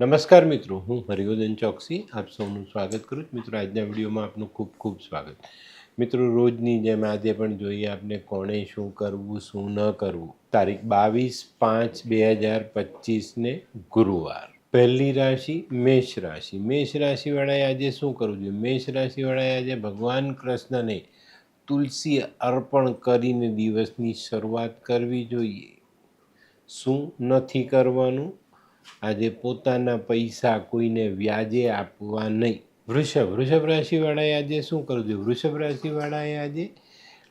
નમસ્કાર મિત્રો, હું હરિવર્ધન ચોકસી, આપ સૌનું સ્વાગત કરું છું. મિત્રો, આજના વિડીયોમાં આપનું ખૂબ ખૂબ સ્વાગત. મિત્રો, રોજની જેમ આજે પણ જોઈએ આપને કોણે શું કરવું, શું ન કરવું. તારીખ બાવીસ પાંચ બે હજાર પચીસને ગુરુવાર. પહેલી રાશિ મેષ રાશિ. મેષ રાશિવાળાએ આજે શું કરવું જોઈએ? મેષ રાશિવાળાએ આજે ભગવાન કૃષ્ણને તુલસી અર્પણ કરીને દિવસની શરૂઆત કરવી જોઈએ. શું નથી કરવાનું? આજે પોતાના પૈસા કોઈને વ્યાજે આપવા નહીં. વૃષભ વૃષભ રાશિવાળાએ આજે શું કરવું જોઈએ વૃષભ રાશિવાળાએ આજે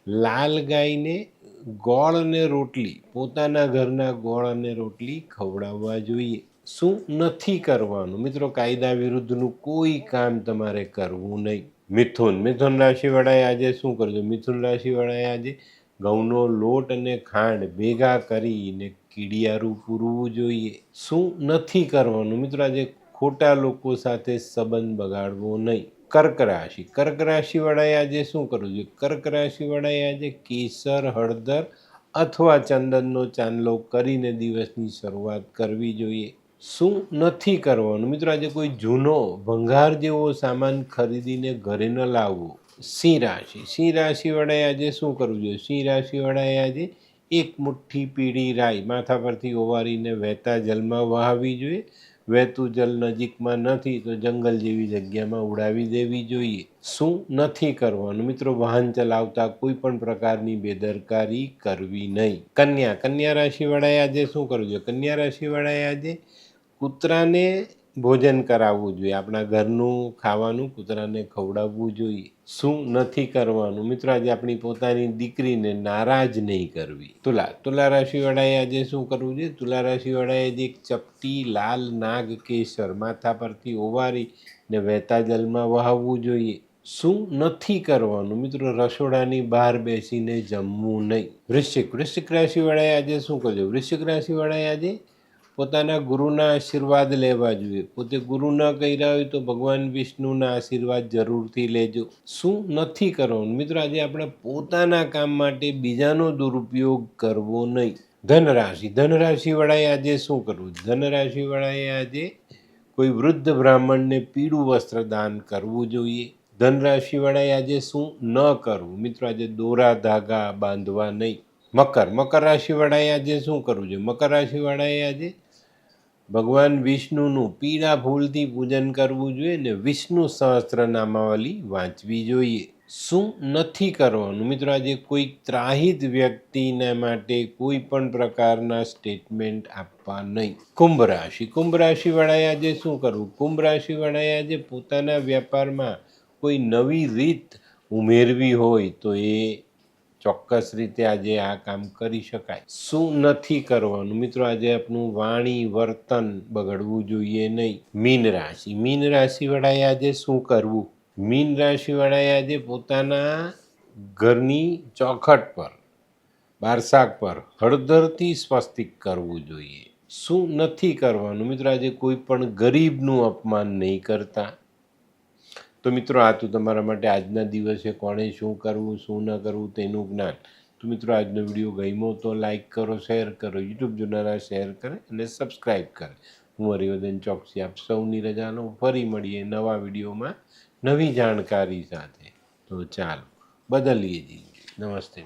લાલ ગાયને ગોળ અને રોટલી, પોતાના ઘરના ગોળ અને રોટલી ખવડાવવા જોઈએ. શું નથી કરવાનું? મિત્રો, કાયદા વિરુદ્ધનું કોઈ કામ તમારે કરવું નહીં. મિથુન મિથુન રાશિવાળાએ આજે શું કરજો મિથુન રાશિવાળાએ આજે ઘઉંનો લોટ અને ખાંડ ભેગા કરીને કીડિયારું પૂરવું જોઈએ. શું નથી કરવાનું? મિત્રો, આજે ખોટા લોકો સાથે સંબંધ બગાડવો નહીં. કર્ક રાશિ. કર્ક રાશિવાળાએ આજે શું કરવું જોઈએ? કર્ક રાશિવાળાએ આજે કેસર, હળદર અથવા ચંદનનો ચાંદલો કરીને દિવસની શરૂઆત કરવી જોઈએ. શું નથી કરવાનું? મિત્રો, આજે કોઈ જૂનો ભંગાર જેવો સામાન ખરીદીને ઘરે ન લાવવો. સિંહ રાશિ. સિંહ રાશિવાળાએ આજે શું કરવું જોઈએ? સિંહ રાશિવાળાએ આજે એક મુઠ્ઠી પીળી રાઈ માથા પરથી ઓવારીને વહેતા જલમાં વહાવી જોઈએ. વહેતું જલ નજીકમાં નથી તો જંગલ જેવી જગ્યામાં ઉડાવી દેવી જોઈએ. શું નથી કરવાનું? મિત્રો, વાહન ચલાવતા કોઈ પણ પ્રકારની બેદરકારી કરવી નહીં. કન્યા. કન્યા રાશિવાળાએ આજે શું કરવું જોઈએ? કન્યા રાશિવાળાએ આજે કૂતરાને ભોજન કરાવવું જોઈએ. આપણા ઘરનું ખાવાનું કૂતરાને ખવડાવવું જોઈએ. શું નથી કરવાનું? મિત્રો, આજે આપણી પોતાની દીકરીને નારાજ નહીં કરવી. તુલા તુલા રાશિવાળાએ આજે શું કરવું જોઈએ? તુલા રાશિવાળાએ આજે એક ચપટી, લાલ નાગ કેસર માથા પરથી ઓવારી ને વહેતા જલમાં વહાવવું જોઈએ. શું નથી કરવાનું? મિત્રો, રસોડાની બહાર બેસીને જમવું નહીં. વૃશ્ચિક વૃશ્ચિક રાશિવાળાએ આજે શું કરજો વૃશ્ચિક રાશિવાળાએ આજે પોતાના ગુરુના આશીર્વાદ લેવા જોઈએ. પોતે ગુરુ ન કર્યા હોય તો ભગવાન વિષ્ણુના આશીર્વાદ જરૂરથી લેજો. શું નથી કરવાનું? મિત્રો, આજે આપણે પોતાના કામ માટે બીજાનો દુરુપયોગ કરવો નહીં. ધનરાશિ. ધનરાશિવાળાએ આજે શું કરવું? ધનરાશિવાળાએ આજે કોઈ વૃદ્ધ બ્રાહ્મણને પીળું વસ્ત્ર દાન કરવું જોઈએ. ધનરાશિવાળાએ આજે શું ન કરવું? મિત્રો, આજે દોરા ધાગા બાંધવા નહીં. મકર. મકર રાશિવાળાએ આજે શું કરવું જોઈએ? મકર રાશિવાળાએ આજે ભગવાન વિષ્ણુનું પીળા ફૂલથી પૂજન કરવું જોઈએ ને વિષ્ણુ સહસ્ત્ર વાંચવી જોઈએ. શું નથી કરવાનું? મિત્રો, આજે કોઈ ત્રાહિત વ્યક્તિના માટે કોઈ પણ પ્રકારના સ્ટેટમેન્ટ આપવા નહીં. કુંભ રાશિ. કુંભ રાશિવાળાએ આજે શું કરવું? કુંભ રાશિવાળાએ આજે પોતાના વ્યાપારમાં કોઈ નવી રીત ઉમેરવી હોય તો એ ચોક્કસ રીતે આજે આ કામ કરી શકાય. શું નથી કરવાનું? મિત્રો, આજે આપણું વાણી, વર્તન બગડવું જોઈએ નહીં. મીન રાશિ. મીન રાશિવાળાએ આજે શું કરવું? મીન રાશિવાળાએ આજે પોતાના ઘરની ચોખટ પર, બારસાક પર હળદરથી સ્વસ્તિક કરવું જોઈએ. શું નથી કરવાનું? મિત્રો, આજે કોઈ પણ ગરીબનું અપમાન નહીં કરતા. તો મિત્રો, આ તો તમારા માટે આજના દિવસે કોણે શું કરવું, શું ન કરવું તેનું જ્ઞાન. તો મિત્રો, આજનો વીડિયો ગમ્યો તો લાઇક કરો, શેર કરો, યુટ્યુબ જોનારા શેર કરે અને સબસ્ક્રાઈબ કરે. હું હરિવર્ધન ચોકસી, આપ સૌની રજાનો ફરી મળીએ નવા વિડીયોમાં નવી જાણકારી સાથે. તો ચાલો, બદલીએ જઈએ નમસ્તે